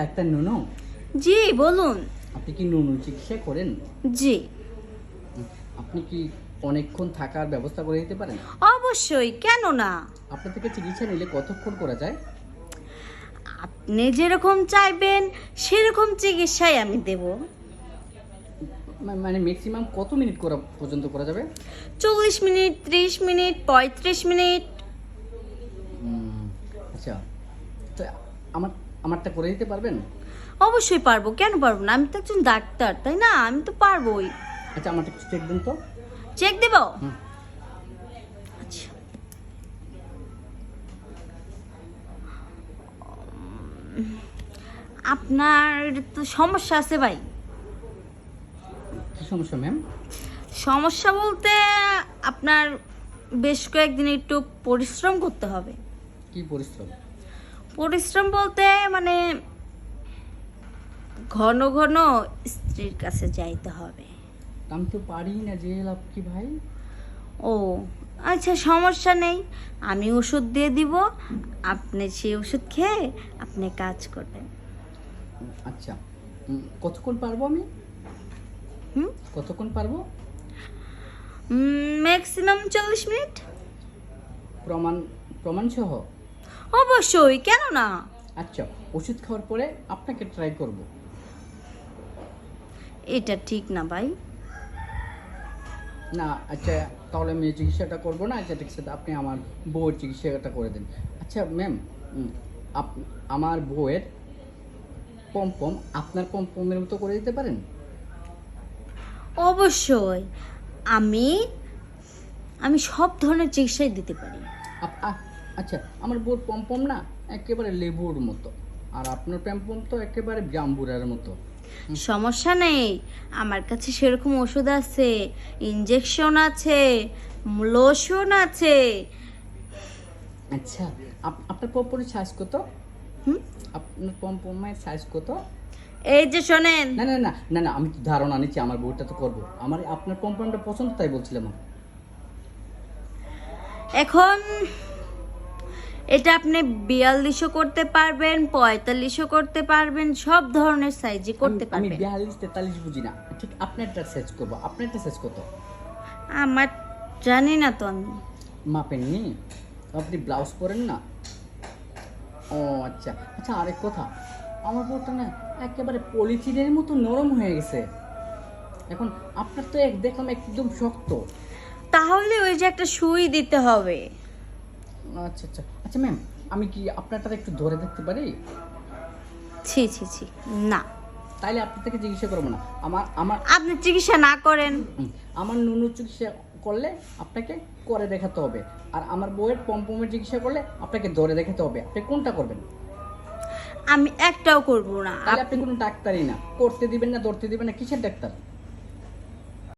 Doctor নুনু? জি বলুন। আপনি কি নুনু চিকিৎসা করেন? জি। আপনি কি অনেকক্ষণ থাকার ব্যবস্থা করে দিতে পারেন? অবশ্যই কেন না আপনার থেকে চিকিৎসা নিলে কতক্ষণ করা যায়? আপনি যেরকম চাইবেন সেরকম চিকিৎসাই আমি দেব। মানে ম্যাক্সিমাম কত মিনিট করা পর্যন্ত করা যাবে? চল্লিশ মিনিট ত্রিশ মিনিট পঁয়ত্রিশ মিনিট। আচ্ছা। তো আমার আমারটা করে দিতে পারবেন? অবশ্যই পারব। কেন পারব না? আমি তো একজন ডাক্তার তাই না? আমি তো পারবোই। আচ্ছা আমারটা একটু চেক দিন তো। চেক দেব? আচ্ছা। আপনার তো সমস্যা আছে ভাই। কি সমস্যা ম্যাম সমস্যা বলতে আপনার বেশ কয়েকদিন একটু পরিশ্রম করতে হবে। কি পরিশ্রম? পরিশ্রম বলতে মানে ঘন ঘন স্ত্রীর কাছে যাইতে হবে। আমি তো পারি না যে লাভ কি ভাই? ও আচ্ছা সমস্যা নেই। আমি ওষুধ দিয়ে দিব আপনি সেই ওষুধ খেয়ে আপনি কাজ করবেন। আচ্ছা কতক্ষণ পারব আমি? হুম? কতক্ষণ পারব? ম্যাক্সিমাম চল্লিশ মিনিট। প্রমাণ প্রমাণ সহ অবশ্যই কেন না আচ্ছা ওষুধ খাওয়ার পরে আপনাকে ট্রাই করব। এটা ঠিক না ভাই। না আচ্ছা তাহলে আমি চিকিৎসাটা করব না আচ্ছা ঠিক আছে আপনি আমার বউয়ের চিকিৎসাটা করে দিন। আচ্ছা ম্যাম আমার বউয়ের পম্পম আপনার পম্পমের মতো করে দিতে পারেন? অবশ্যই আমি আমি সব ধরনের চিকিৎসাই দিতে পারি। আচ্ছা আমার বউর পম্পম না একেবারে লেবুর মতো আর আপনার পম্পম তো একেবারে জাম্বুরার মতো। সমস্যা নেই আমার কাছে সেরকম ওষুধ আছে ইঞ্জেকশন আছে লোশন আছে। আচ্ছা আপ- আপনার পম্পমের সাইজ কত? হুম? আপনার পম্পমের সাইজ কত? এই যে শোনেন। না না না না না আমি তো ধারণা নিচ্ছি আমার বউটা তো করব। আমার আপনার পম্পমটা পছন্দ তাই বলছিলাম। এখন এটা আপনি বিয়াল্লিশও করতে পারবেন পঁয়তাল্লিশও করতে পারবেন সব ধরনের সাইজই করতে পারবেন। বিয়াল্লিশ তেতাল্লিশ বুঝি না। ঠিক আপনারটা সাইজ করব। আপনারটা সাইজ কত? আমার জানি না তো আমি। মাপেন নি? আপনি ব্লাউজ পরেন না? ও আচ্ছা। আচ্ছা আরেক কথা। আমার বউটা না একেবারে পলিথিনের মতো নরম হয়ে গেছে। এখন আপনার তো এক দেখলাম একদম শক্ত। তাহলে ওই যে একটা সুই দিতে হবে। আচ্ছা আচ্ছা। আচ্ছা ম্যাম আমি কি আপনারটা একটু ধরে দেখতে পারি? ছি ছি ছি। না। তাইলে আপনার থেকে চিকিৎসা করব না। আমার আমার আপনি চিকিৎসা না করেন। আমার নুনু চিকিৎসা করলে আপনাকে করে দেখাতে হবে। আর আমার বউয়ের পম্পমের চিকিৎসা করলে আপনাকে ধরে দেখাতে হবে। আপনি কোনটা করবেন? আমি একটাও করব না। আপনি কোনো ডাক্তারই না। করতে দিবেন না ধরতে দিবেন না। কিসের ডাক্তার?